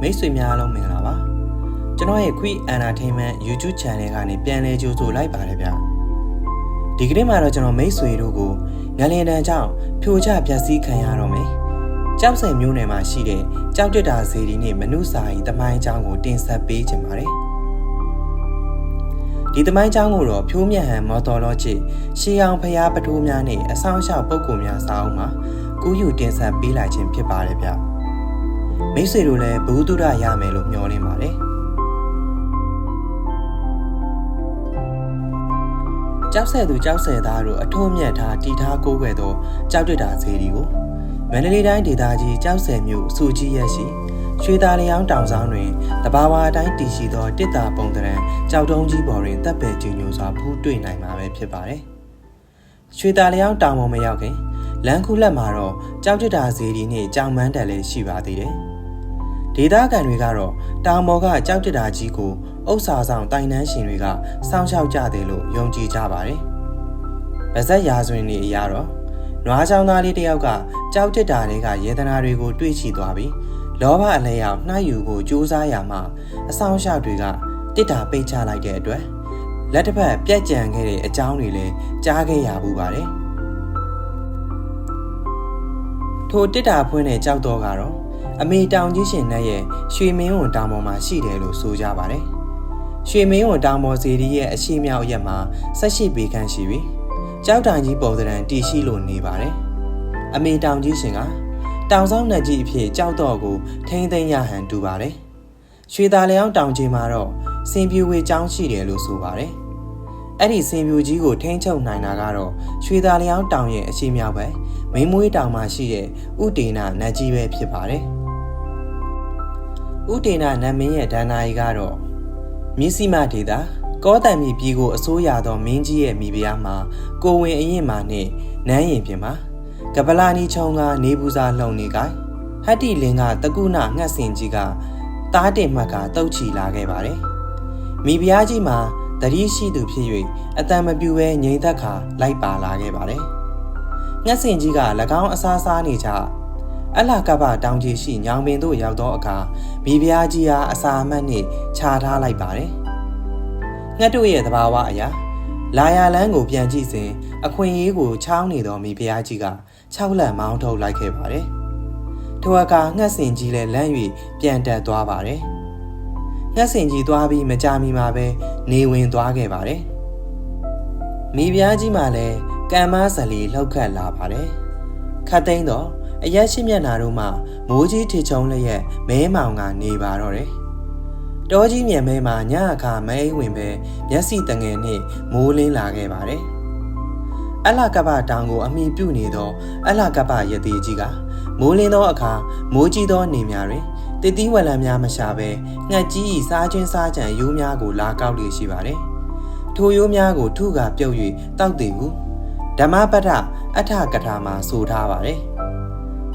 မိတ်ဆွေများအားလုံးမင်္ဂလာပါကျွန်တော်ရဲ့ Quick Entertainment YouTube Channel ကနေပြန်လည်ကြိုဆိုလိုက်ပါတယ်ဗျဒီကနေ့မှာတော့ကျွန်တော်မိတ်ဆွေတို့ကိုငလင်တန်ကြောင့်ဖြိုချပျက်စီးခံရတော့မယ်ကြောက်စင်မျိုးနယ်မှာရှိတဲ့ကြောက်တက်တာဇေဒီနဲ့မနုစာရီတမိုင်းအကြောင်းကိုတင်ဆက်ပေးခြင်းပါတယ်ဒီတမိုင်းအကြောင်းကိုတော့ဖြိုးမြတ်ဟန်မော်တော်လောချစ်ရှေးအောင်ဖျားပထိုးများနဲ့အဆောင်အရှောက်ပုံကူများစာအုပ်မှာကူးယူတင်ဆက်ပေးလိုက်ခြင်းဖြစ်ပါတယ်ဗျ မိတ်ဆွေတို့လည်းဘုသူဒ္ဓရမယ်လို့မျှော်လင့်ပါတယ်ကြောက်ဆဲသူကြောက်ဆဲသားတို့အထုံးမြတ်ထားတီထားကိုးကွယ်သောကြောက်တက်တာဇေဒီကိုမန္တလေးတိုင်းဒေသကြီးကြောက်ဆဲမြို့စုကြီးရက်ရှိရွှေသားလျောင်းတောင်ဆောင်တွင်တဘာဝအတိုင်းတည်ရှိသောတစ်တာပုံတရံကြောက်တုံးကြီးပေါ်တွင်တပ်ပယ်ကျညိုစွာဖူးတွေ့နိုင်မှာပဲဖြစ်ပါတယ်။ရွှေသားလျောင်းတောင်ပေါ်မရောက်ခင်လမ်းခုလက်မှာတော့ကြောက်တက်တာဇေဒီနှင့်ကြောင်မန်းတက်လည်းရှိပါသေးတယ်။ ဒေသခံတွေကတော့တောင်ပေါ်ကကြောက်တက်တာကြီးကိုဥစ္စာဆောင်တိုင်နှန်းရှင်တွေကစောင့်ရှောက်ကြတယ်လို့ယုံကြည်ကြပါတယ်။ဗဇက်ရာဇဝင်တွေအရတော့နွားချောင်းသားလေးတစ်ယောက်ကကြောက်တက်တာတွေကယေဒနာတွေကိုတွေးချသွားပြီးလောဘအလဲရောက်နှှားယူကိုစူးစမ်းရမှအဆောင်ရှောက်တွေကတစ်တာပိတ်ချလိုက်တဲ့အတွက်လက်တစ်ဖက်ပြက်ကြံခဲ့တဲ့အကြောင်းတွေလည်းကြားခဲ့ရဘူးပါတယ်ထိုတစ်တာဖွင့်တဲ့ကြောက်တော့ကတော့ အမေတောင်ကြီးရှင်နဲ့ရဲ့ရွှေမင်းဝန်တောင်ပေါ်မှာရှိတယ်လို့ဆိုကြပါတယ်ရွှေမင်းဝန်တောင်ပေါ်စီရီရဲ့အရှိမြောက်ရက်မှာဆက်ရှိပေခန့်ရှိပြီးကြောက်တိုင်ကြီးပုံစံတည်ရှိလို့နေပါတယ်အမေတောင်ကြီးရှင်ကတောင်ဆောင်နှက်ကြီးအဖြစ်ကြောက်တော့ကိုထိမ့်သိမ်းရဟန်တူပါတယ်။ရွှေသားလျောင်းတောင်ကြီးမှာတော့စင်ပြူဝေကျောင်းရှိတယ်လို့ဆိုပါတယ်။အဲ့ဒီစင်ပြူကြီးကိုထိမ့်ချုပ်နိုင်တာကတော့ရွှေသားလျောင်းတောင်ရဲ့အရှိမြောက်ပဲမိမွေးတောင်မှာရှိတဲ့ဥတေနာနတ်ကြီးပဲဖြစ်ပါတယ်။ ဥတေနာနတ်မင်းရဲ့ဒန္နာရီကတော့မြစ်စီမဒေတာကောတံမီပြည်ကိုအစိုးရသောမင်းကြီးရဲ့မိဖုရားမှာကိုဝင်အရင်မာနဲ့နန်းရင်ပြင်မှာကပလာနီချုံကနေဘူးစာလှုံနေကဟတ်တီလင်းကတကုနာငှက်စင်ကြီးကတားတင်မှတ်ကတုတ်ချီလာခဲ့ပါတယ်မိဖုရားကြီးမှာတတိရှိသူဖြစ်၍အတံမပြူပဲငြိမ်သက်ခါလိုက်ပါလာခဲ့ပါတယ်ငှက်စင်ကြီးက၎င်းအစားစားနေကြ အလကပတောင်ကြီးရှိညောင်ပင်သို့ရောက်သောအခါမိဖုရားကြီးအားအစာအမတ်နှင့်ခြာထားလိုက်ပါတယ်ငှက်တို့ရဲ့သဘာဝအရာလာယာလန်းကိုပြန်ကြည့်စဉ်အခွင့်အရေးကိုချောင်းနေသောမိဖုရားကြီးက6လက်မောင်းထုတ်လိုက်ခဲ့ပါတယ်။ထိုအခါငှက်စင်ကြီးလည်းလန့်၍ပြန်တက်သွားပါတယ်။ငှက်စင်ကြီးသွားပြီးမကြမီမှာပဲနေဝင်သွားခဲ့ပါတယ်။မိဖုရားကြီးမှလည်းကံမဇလီလှုပ်ခတ်လာပါတယ်။ခတ်သိမ်းတော့ အရက်ရှိမျက်နာတို့မှမိုးကြီးထချုံလျက်မဲမောင်ကနေပါတော့တယ်။တောကြီးမြန်မဲမှာညအခါမဲအိမ်ဝင်ပဲမျက်စိတငယ်နဲ့မိုးလင်းလာခဲ့ပါတယ်။အလကပတောင်ကိုအမိပြုနေသောအလကပရသေးကြီးကမိုးလင်းသောအခါမိုးကြီးသောနေများတွင်တတိဝလံများမရှာဘဲငှက်ကြီး၏စားချင်းစားကြံရိုးများကိုလာကောက်လျက်ရှိပါတယ်။ထိုရိုးများကိုထုကပြုတ်၍တောက်တည်ဟုဓမ္မပတ္ထအထကထာမှာဆိုထားပါတယ်။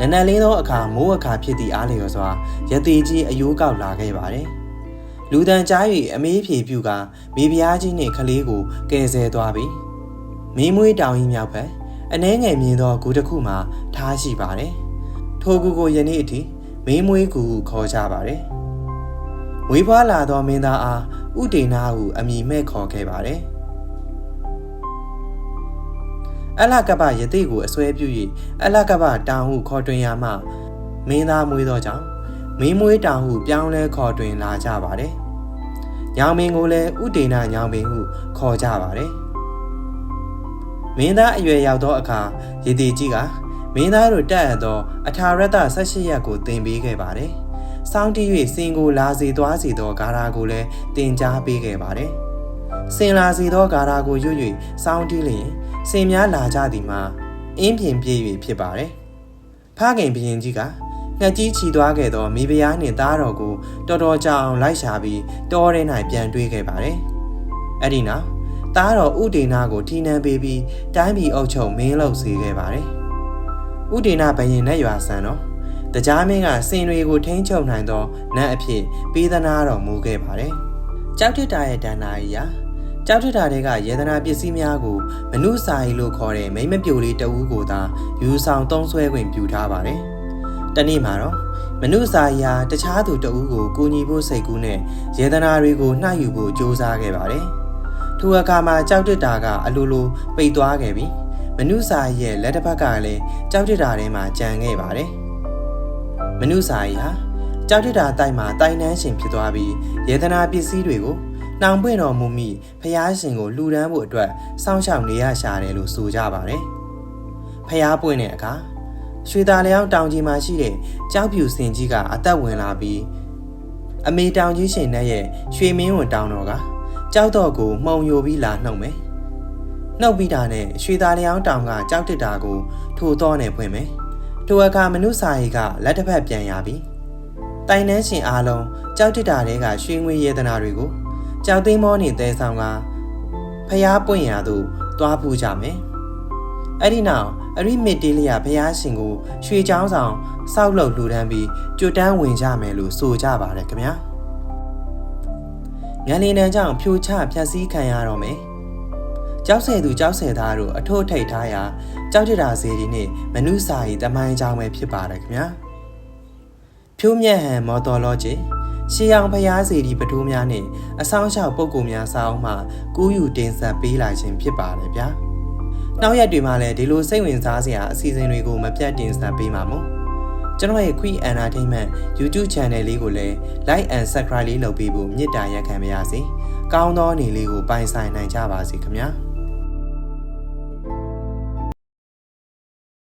နနက်လင်းသောအခါမိုးအခါဖြစ်သည့်အားလျော်စွာရသေးကြီးအယိုးကောက်လာခဲ့ပါတယ်။လူတန်ကြား၍အမေးဖြေပြုကမိဖုရားကြီးနှင့်ကလေးကိုကယ်ဆယ်သွားပြီးမင်းမွေးတောင်ကြီးမြောက်ဘက်အနှဲငယ်မြင်သောဂူတစ်ခုမှာထားရှိပါတယ်။ထိုဂူကိုယနေ့အထိမင်းမွေးဂူဟုခေါ်ကြပါတယ်။မွေးဖွားလာသောမင်းသားအားဥဒေနာဟုအမည်မဲ့ခေါ်ခဲ့ပါတယ်။ အလကပယတိကိုအစွဲပြု၍အလကပတောင်ဟုခေါ်တွင်ရမှမင်းသားမွေးသောကြောင့်မင်းမွေးတောင်ဟုပြောင်းလဲခေါ်တွင်လာကြပါတယ်။ညောင်မင်းကိုလည်းဥဒေနာညောင်မင်းဟုခေါ်ကြပါတယ်။မင်းသားအရွယ်ရောက်သောအခါရေတီကြီးကမင်းသားတို့တက်အပ်သောအထာရတ18ရက်ကိုတင်ပေးခဲ့ပါတယ်။စောင်းတီး၍စင်ကိုလာစီသွားစီသောဂါရာကိုလည်းတင် जा ပေးခဲ့ပါတယ်။စင်လာစီသောဂါရာကိုရွတ်၍စောင်းတီးလျင် စင်များလာကြသည်မှာအင်းပြင်ပြေး၍ဖြစ်ပါတယ်။ဖခင်ဘုရင်ကြီးကငှက်ကြီးချီသွားခဲ့သောမိဖုရားနှင့်သားတော်ကိုတော်တော်ကြာအောင်လိုက်ရှာပြီးတောထဲ၌ပြန်တွေးခဲ့ပါတယ်။အဲ့ဒီနောက်သားတော်ဥဒေနာကိုထိနှံပေးပြီးတိုင်းပြည်အုပ်ချုပ်မင်းလုပ်စေခဲ့ပါတယ်။ဥဒေနာဘရင်နဲ့ရွာဆန်တော်တကြားမင်းကစင်တွေကိုထိန်းချုပ်နိုင်သောနတ်အဖြစ်ပေးသနာတော်မူခဲ့ပါတယ်။ကြောက်ထစ်တာရဲ့ဒဏ္ဍာရီယာ ကြောက်ထစ်တာတွေကယေဒနာပစ္စည်းများကိုမနုစာရီလို့ခေါ်တဲ့မိမ့်မပြိုလေးတအူးကိုသာယူဆောင်သုံးဆွဲခွင့်ပြုထားပါတယ်။တနေ့မှာတော့မနုစာရီဟာတခြားသူတဦးကိုကူညီဖို့စိတ်ကူးနဲ့ယေဒနာတွေကိုနှှောက်ယူဖို့ကြိုးစားခဲ့ပါတယ်။ထိုအခါမှာကြောက်တစ်တာကအလိုလိုပိတ်သွားခဲ့ပြီးမနုစာရီရဲ့လက်တစ်ဖက်ကလည်းကြောက်တစ်တာထဲမှာကြံခဲ့ပါတယ်။မနုစာရီဟာကြောက်တစ်တာတိုက်မှာတိုင်နှန်းရှင်ဖြစ်သွားပြီးယေဒနာပစ္စည်းတွေကို နှောင်ပွင့်တော်မူမိဖျားရှင်ကိုလှူဒန်းဖို့အတွက်စောင့်ရှောက်နေရရှာတယ်လို့ဆိုကြပါတယ်။ဖျားပွင့်တဲ့အခါရွှေသားလျောင်းတောင်ကြီးမှာရှိတဲ့ကြောက်ပြူစင်ကြီးကအသက်ဝင်လာပြီးအမေတောင်ကြီးရှင်နဲ့ရဲ့ရွှေမင်းဝန်တောင်တော်ကကြောက်တော့ကိုမှုံယိုပြီးလာနှုတ်မယ်။နှုတ်ပြီးတာနဲ့ရွှေသားလျောင်းတောင်ကကြောက်တစ်တာကိုထိုတော့နဲ့ဖွင့်မယ်။ထိုအခါမနုစာရီကလက်တစ်ဖက်ပြန်ရပြီးတိုင်နှန်းရှင်အားလုံးကြောက်တစ်တာတွေကရွှေငွေယေဒနာတွေကို ကြောက်သိမ်းမောနေတဲဆောင်ကဖျားပွင့်ရာသို့တွားဖူးကြမယ်။အဲ့ဒီနောက်အရိမစ်တေးလျာဘုရားရှင်ကိုရွှေချောင်းဆောင်စောက်လုပ်လှူဒန်းပြီးကြွတန်းဝင်ကြမယ်လို့ဆိုကြပါတယ်ခင်ဗျာ။ငလင်တန်းကြောင့်ဖြိုချဖြက်စီးခံရတော့မယ်။ကြောက်ဆယ်သူကြောက်ဆယ်သားတို့အထို့ထိတ်ထားရာကြောက်ကြတာစီဒီနဲ့မနုစာရီတမိုင်းကြောင်းပဲဖြစ်ပါတယ်ခင်ဗျာ။ဖြိုးမြက်ဟန်မော်တော်လောဂျီ ရှီအောင်ဖျားစီဒီပတိုးများနဲ့အဆောင်ရှောက်ပုံကူများစာအုပ်မှကူးယူတင်ဆက်ပေးလာခြင်းဖြစ်ပါတယ်ဗျာ။နောက်ရက်တွေမှာလည်းဒီလိုစိတ်ဝင်စားစရာအစီအစဉ်တွေကိုမပြတ်တင်ဆက်ပေးမှာမို့ကျွန်တော်ရဲ့ Quick Entertainment YouTube Channel လေးကိုလည်း Like and Subscribe လေးလုပ်ပေးဖို့မေတ္တာရက်ခံပါရစေ။ကောင်းသောအနေလေးကိုပိုင်ဆိုင်နိုင်ကြပါစေခင်ဗျာ။